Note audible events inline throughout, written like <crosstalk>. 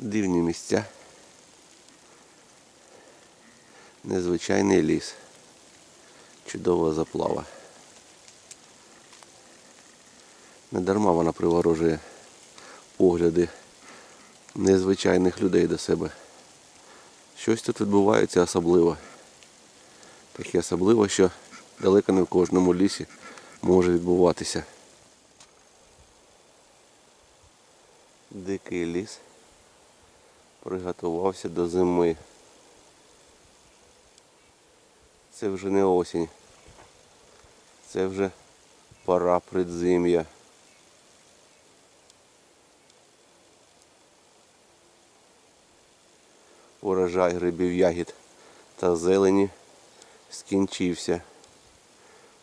Дивні місця. Незвичайний ліс. Чудова заплава. Недарма вона приворожує погляди незвичайних людей до себе. Щось тут відбувається особливо. Таке особливо, що далеко не в кожному лісі може відбуватися. Дикий ліс приготувався до зими. Це вже не осінь. Це вже пора предзим'я. Урожай грибів ягід та зелені скінчився.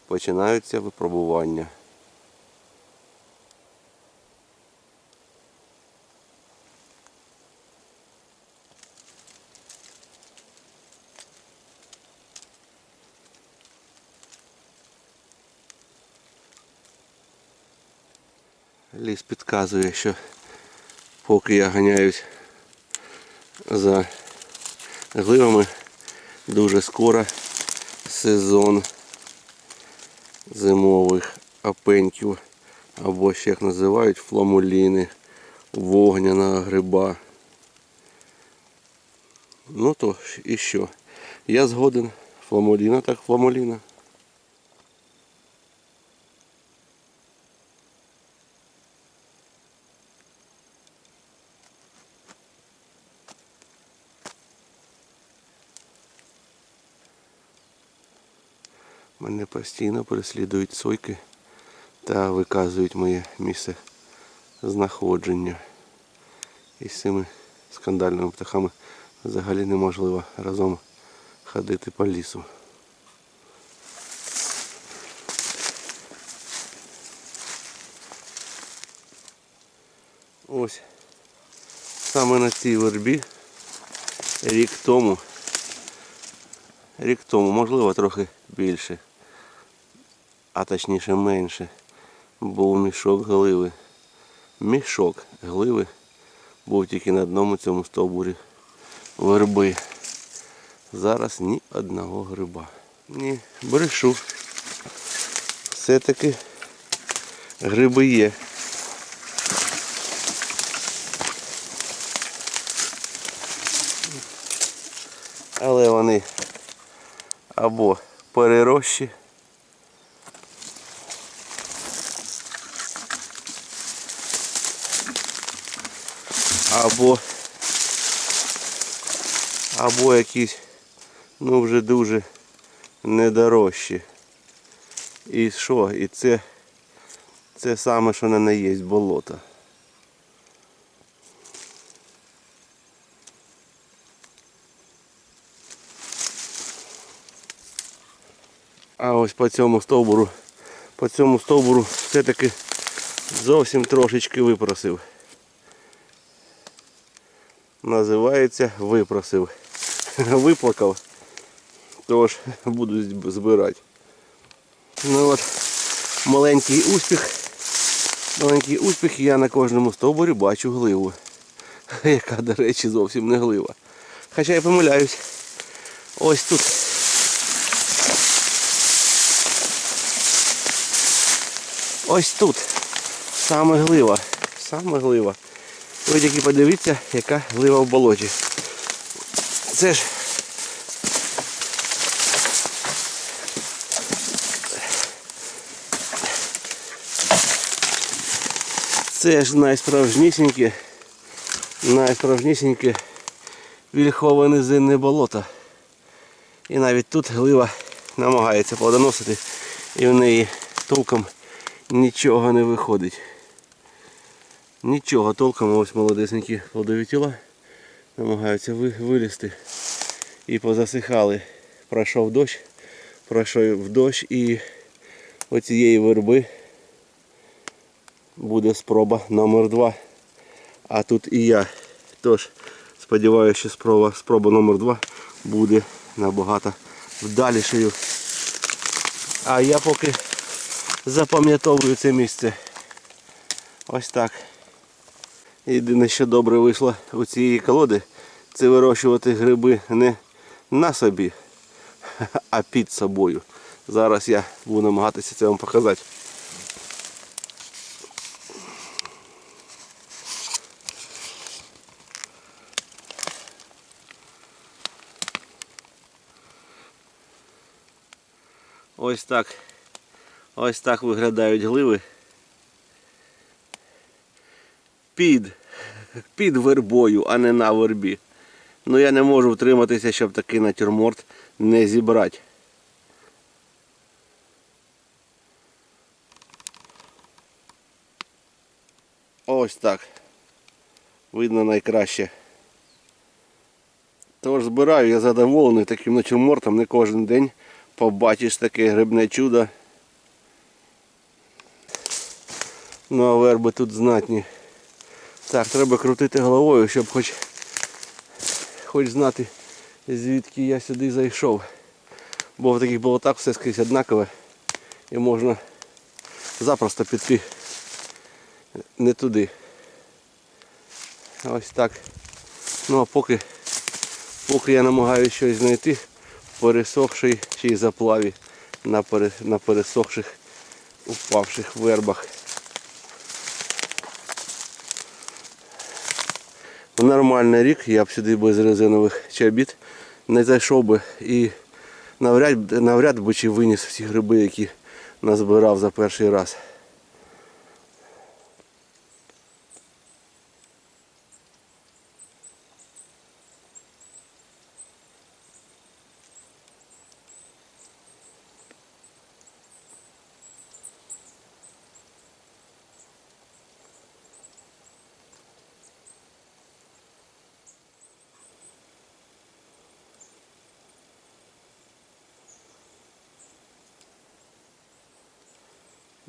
Починаються випробування. Ліс підказує, що поки я ганяюсь за гливами, дуже скоро сезон зимових апеньків, або ще їх називають фламуліни, вогняна гриба. Ну то і що? Я згоден. Фламуліна так фламуліна. Мене постійно переслідують сойки та виказують моє місце знаходження. І з цими скандальними птахами взагалі неможливо разом ходити по лісу. Ось саме на цій вербі рік тому рік тому, можливо, трохи більше, а точніше менше, був мішок гливи. Мішок гливи був тільки на одному цьому стовбурі верби. Зараз ні одного гриба. Ні, брешу. Все-таки гриби є. Але вони або перерощі. Або або якісь ну вже дуже недорожчі. І що? І це це саме, що не є болото. А ось по цьому стовбуру, по цьому стовбуру все-таки зовсім трошечки випросив. Називається випросив. <laughs> Виплакав. Тож буду збирати. Ну от, маленький успіх. Маленький успіх, я на кожному стовбурі бачу гливу. <laughs> Яка, до речі, зовсім не глива. Хоча я помиляюсь. Ось тут. Ось тут. Саме глива. Саме глива. Ви тільки подивіться, яка глива в болоті. Це ж Це ж найсправжнісіньке, найсправжнісіньке вільхове низинне болото. І навіть тут глива намагається плодоносити і в неї толком нічого не виходить. Нічого толком ось молодесенькі плодові тіла намагаються ви- вилізти. І позасихали. Пройшов дощ, пройшов дощ і оцієї верби буде спроба номер два. А тут і я. Тож сподіваюся, що спроба, спроба номер два буде набагато вдалішою. А я поки запам'ятовую це місце. Ось так. Єдине, що добре вийшло у цієї колоди, це вирощувати гриби не на собі, <laughs> а під собою. Зараз я буду намагатися це вам показати. Ось так. Ось так виглядають гливи. Під, під вербою, а не на вербі. Ну я не можу втриматися, щоб такий натюрморт не зібрати. Ось так. Видно найкраще. Тож збираю, я задоволений таким натюрмортом, не кожен день побачиш таке грибне чудо. Ну а верби тут знатні. Так, треба крутити головою, щоб хоч, хоч знати, звідки я сюди зайшов. Бо в таких болотах все скрізь однакове і можна запросто піти не туди. Ось так. Ну а поки, поки я намагаюся щось знайти в пересохшій чи заплаві на пересохших упавших вербах. В нормальний рік я б сюди без резинових чобіт не зайшов би і навряд, навряд би чи виніс всі гриби, які назбирав за перший раз.